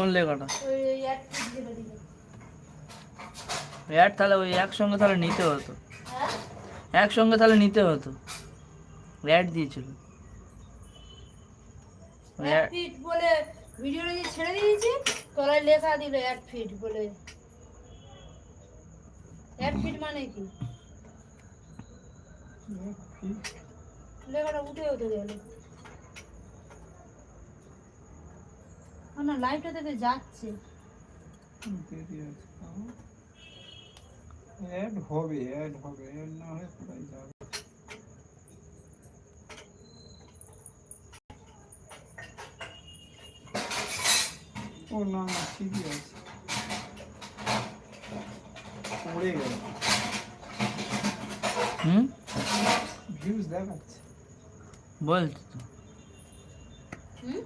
কোন লেখাটা অ্যাড তাহলে ওই একসঙ্গে তাহলে নিতে হতো। হ্যাঁ? একসঙ্গে তাহলে নিতে হতো। অ্যাড দিয়েছিল। ফিট বলে ভিডিওটা যে ছেড়ে দিয়েছি তলায় লেখা দিল এক ফিট বলে। এক ফিট মানে কি? লেখাটা উঠে উঠে গেল না লাইভটা থেকে যাচ্ছে। অ্যাড হবে অ্যাড হবে অ্যাড না হলে কোথায় যাবে? ও না না ঠিকই আছে। পড়ে গেল। হুম? ভিউজ দেখাচ্ছে। বলছি তো। হুম?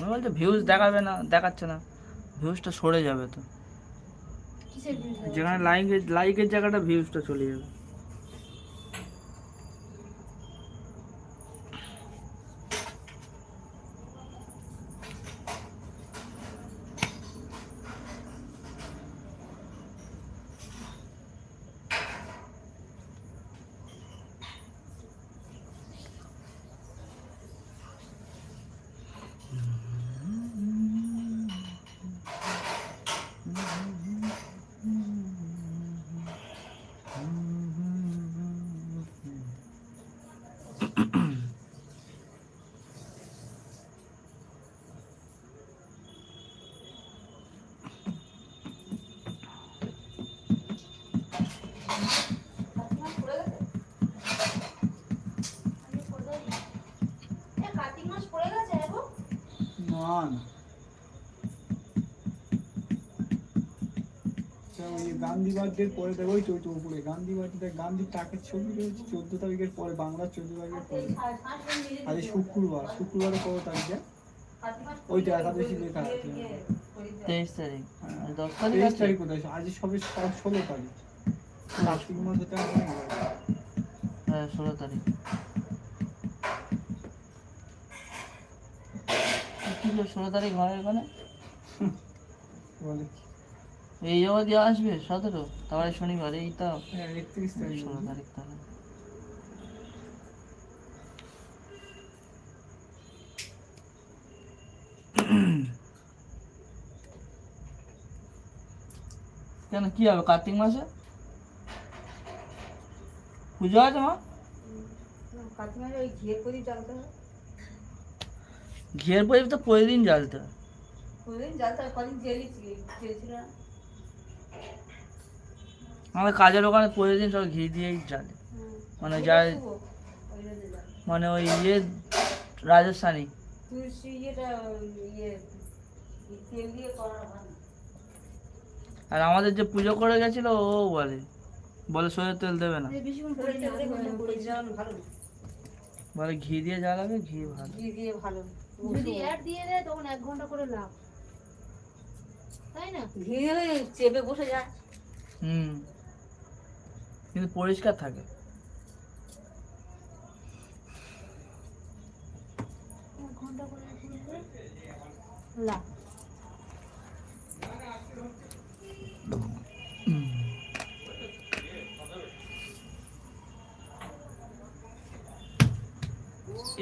আমি বলছি ভিউজ দেখাবে না দেখাচ্ছে না। ভিউজটা সরে যাবে তো। যেখানে লাইকের লাইকের জায়গাটা ভিউজটা চলে যাবে কার্তিক মাস পড়ে গেছে এখন না আচ্ছা, ওই গান্ধী বার্থডের পরে দেখো ওই চৌদ্দ উপরে। গান্ধী বার্থডে গান্ধীর টাকের ছবি রয়েছে চোদ্দ তারিখের পরে বাংলার চোদ্দ তারিখের পরে। আজ শুক্রবার শুক্রবারে কত তারিখে? ওই তো একাদশী লেখা আছে। তেইশ তারিখ হ্যাঁ। তেইশ তারিখ কোথায়? আজ সবে ষোলো তারিখ। কার্তিক মাস হতে। হ্যাঁ ষোলো তারিখ। কি ষোলো তারিখ হয় এখানে বলে এই যাওয়া দিয়ে আসবে সতেরো। তারপরে শনিবার এই তো। হ্যাঁ একত্রিশ তারিখ। ষোলো তারিখ তাহলে। কেন কি হবে কার্তিক মাসে? পুজো আছে মা? কার্তিক মাসে ওই ঘিয়ের প্রদীপ জ্বালতে হয়। ঘিয়ের প্রদীপ তো প্রতিদিন জ্বালতে হয়। হয় আমাদের কাজের ওখানে প্রতিদিন সব ঘি দিয়েই জ্বালে। মানে যায়। মানে ওই ইয়ে রাজস্থানি। ইয়ে। আর আমাদের যে পুজো করে গেছিল ও বলে বলে সরষের তেল দেবে না। বেশিক্ষণ করে জ্বালাতে না, করে জ্বালানো ভালো ঘি দিয়ে জ্বালাবে ঘি ভালো। ঘি দিয়ে ভালো। যদি অ্যাড দিয়ে দেয় তখন এক ঘণ্টা করে লাভ। তাই না? ঘি হলে চেপে বসে যায়। হুম। কিন্তু পরিষ্কার থাকে। এক ঘণ্টা করে লাভ।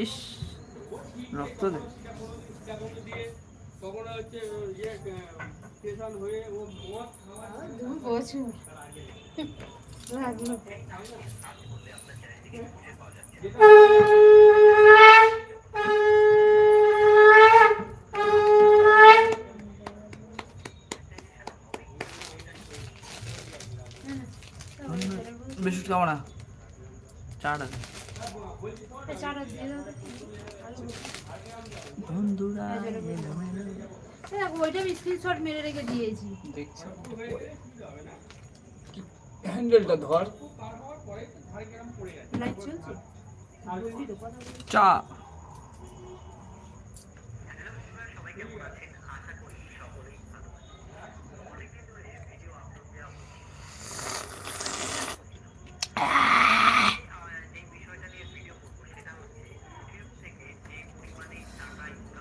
ইস রক্ত দে বিস্কুট খাব না চাটা দে। বন্ধুরা ওইটা আমি স্ক্রিনশট মেরে রেখে দিয়েছি। দেখছি? হ্যান্ডেলটা ধর। লাইট চলছে? চা।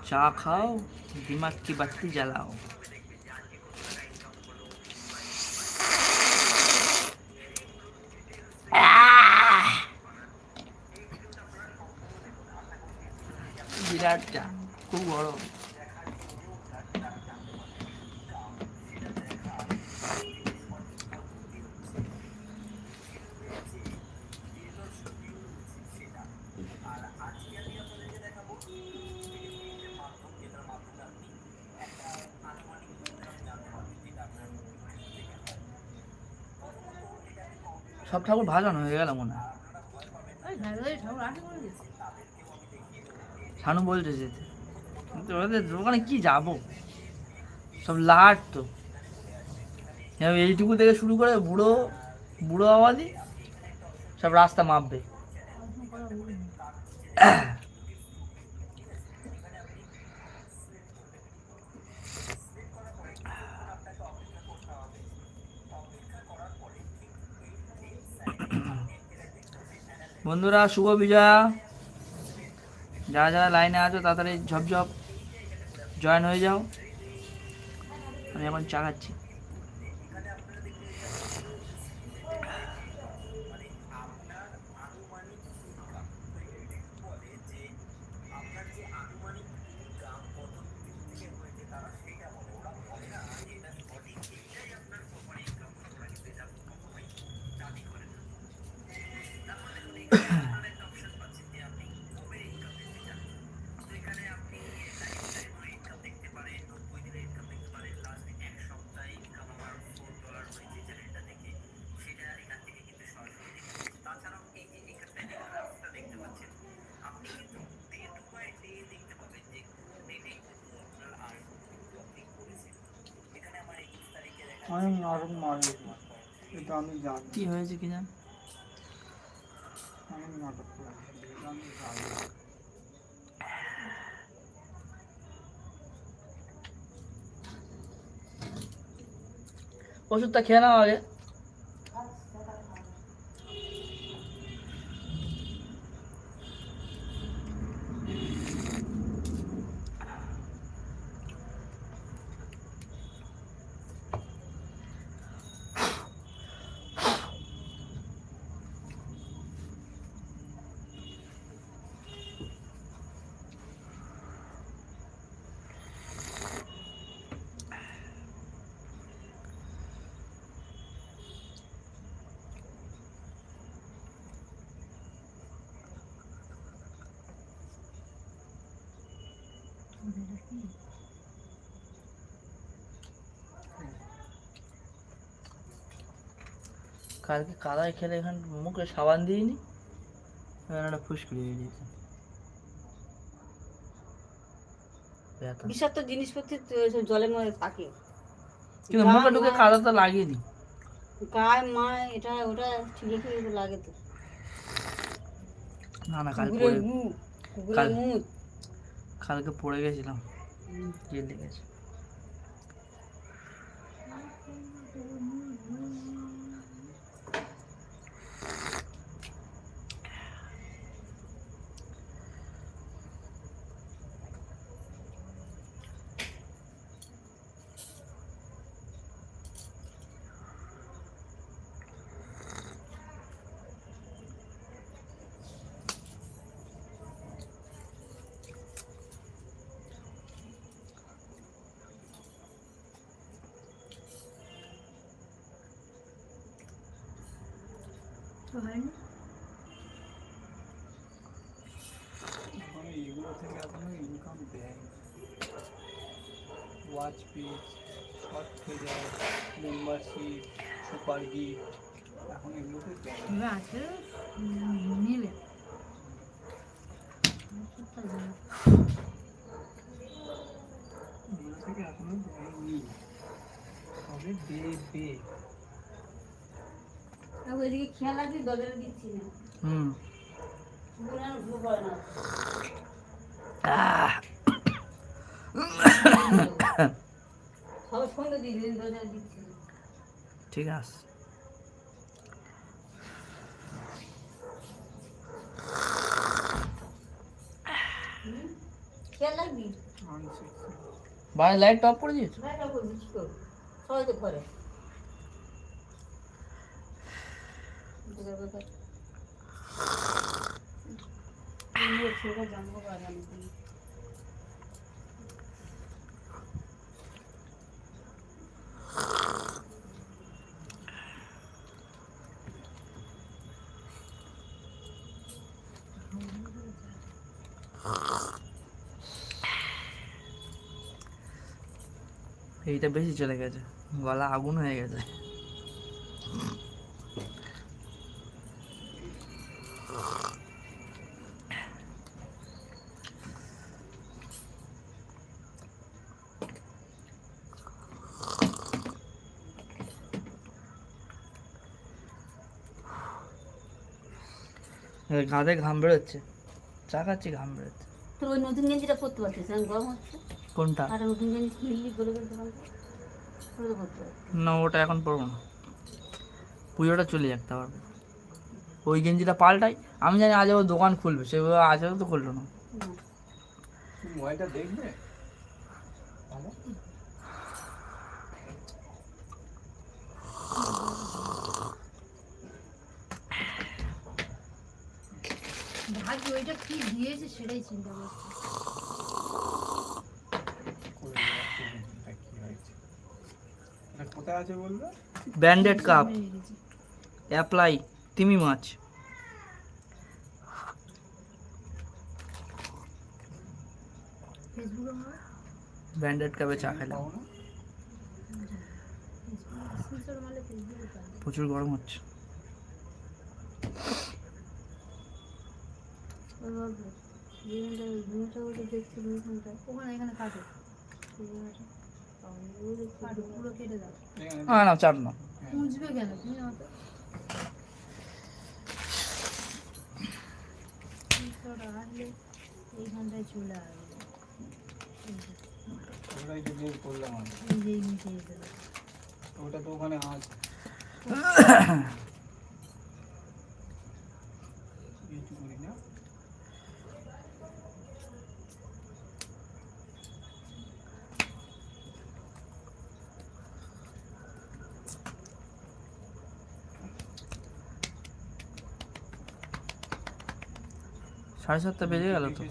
cakau, dimas ke bati jalaau, birat সব ঠাকুর ভাজন হয়ে গেল মনে হয়। শানু বলছে যেতে কিন্তু ওদের দোকানে কি যাব? সব লাট তো। এইটুকু থেকে শুরু করে বুড়ো বুড়ো আওয়াজই সব রাস্তা মাপবে। বন্ধুরা, শুভ বিজয়া। যারা যারা লাইনে আছো, তাড়াতাড়ি ঝপঝপ জয়েন হয়ে যাও। আমি এখন চা আমি নরম মারি এটা আমি জানি। কি হয়েছে কি জান? আমি নাটক ওষুধটা খেয়ে নাও আগে। কালকে কাদায় খেলে এখান মুখে সাবান দিইনি একটা ফুসকুড়ি হয়ে গেছে। বিষাক্ত জিনিসপত্র জলের মধ্যে থাকে। কিন্তু মুখে ঢুকে কাদা তো লাগিয়ে দিই গায়ে মায় এটা ওটা ঠিকই ঠিকই লাগে তো। না না কাল পড়ে মুখ কুকুরের কাল- মুখ। কালকে পড়ে গেছিলাম। জলদি গেছে জেল লেগেছে এখন এগুলো থেকে এখনও ইনকাম দেয় watch piece short figure membership super gift এখন এগুলোতে দেয় এবার আছে উম, নিলে এগুলো থেকে এখনও দেয়নি। তবে দেবে। আর ওইদিকে খেয়াল রাখবি দরজাটা দিচ্ছি না। হুম। দিচ্ছি ঠিক আছে। খেয়াল রাখবি? আনছি বাড়ির লাইট টপ করে দিয়েছ? সবাই তো করে এইটা বেশি চলে গেছে গলা আগুন হয়ে গেছে। গাঁদে ঘাম বেরোচ্ছে। চা খাচ্ছি ঘাম বেরোচ্ছে। তোর ওই নতুন গেঞ্জিটা পরতে পারছিস এখন গরম হচ্ছে? কোনটা? আর নতুন গেঞ্জি কিনলি না ওটা এখন পরবো না। পুজোটা চলে যাক তারপর। ওই গেঞ্জিটা পাল্টাই। আমি জানি আজ ও দোকান খুলবে সেভাবে আজ তো খুললো না। দেখবে? ভাগ্য ওইটা কি দিয়েছে সেটাই চিন্তা করছি। কোথায় আছে ব্যান্ডেড কাপ অ্যাপ্লাই তিমি মাছ ব্যান্ডেড কাপে চা খেলাম। পাবে প্রচুর গরম হচ্ছে ওই বাবু যেখানটা জিনিসটা দেখছি ওইখানটা ওখানে এখানে কাটো পুরো কেটে দাও না না চাপ না মুছবে কেন? তুমি অত আসলে এইখানটায় চলে আসবে ওটাই তো। বের করলাম আমি এই যে এই নিচে ওটা তো ওখানে আছে কিছু করি না সাড়ে সাতটা বেজে গেল তো।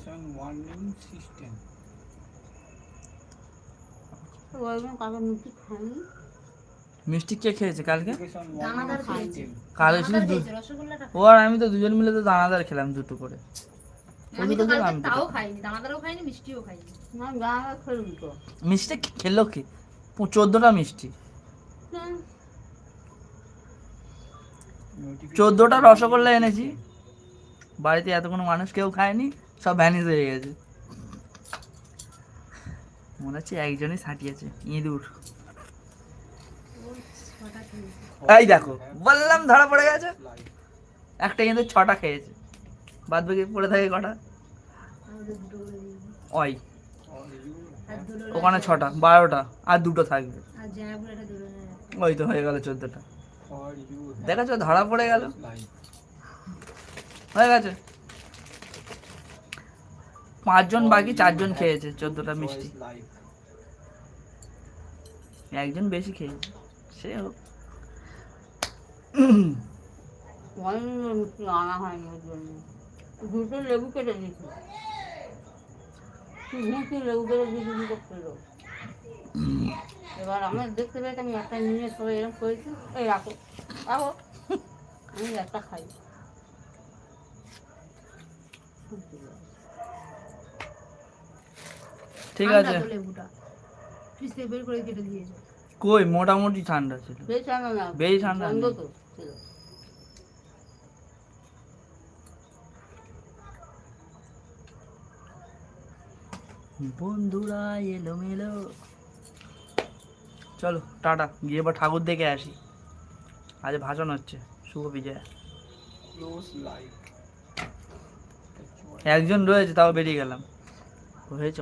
মিষ্টি কে খেয়েছে কালকে? কালকে শুধু ও আর আমি তো দুজন মিলে তো দানাদার খেলাম দুটো করে। মিষ্টি খেলো কি? চোদ্দোটা মিষ্টি। চোদ্দোটা রসগোল্লা এনেছি। বাড়িতে এত কোনো মানুষ কেউ খায়নি, সব ভ্যানিস হয়ে গেছে। মনে হচ্ছে একজনই ছাটিয়েছে, ইঁদুর। এই দেখো, বললাম ধরা পড়ে গেছে। একটা ইঁদুর ছটা খেয়েছে। বাদ বাকি পড়ে থাকে কটা? ওই। ওখানে ছটা, বারোটা, আর দুটো থাকবে। ওই তো হয়ে গেল চোদ্দটা। দেখাচ্ছ ধরা পড়ে গেল? হয়ে গেছে। পাঁচজন বাকি, চারজন খেয়েছে, চোদ্দটা মিষ্টি। একজন বেশি খেয়েছে, সে হোক। আনা হয়নি দুটো লেবু কেটে মিষ্টি লেবু কেটে দুটো এবার আমরা দেখতে একটা নিয়ে এরকম করেছি। এই রাখো। আমি একটা খাই। ঠিক আছে। লেবুটা। বের করে কেটে দিয়েছে কই? মোটামুটি ঠান্ডা ছিল। বেশ ঠান্ডা না বেশ ঠান্ডা বন্ধ তো ছিল। বন্ধুরা এলো মেলো চলো টাটা। গিয়ে এবার ঠাকুর দেখে আসি। আজ ভাষণ হচ্ছে। শুভ বিজয়া। একজন রয়েছে তাও বেরিয়ে গেলাম। হয়েছে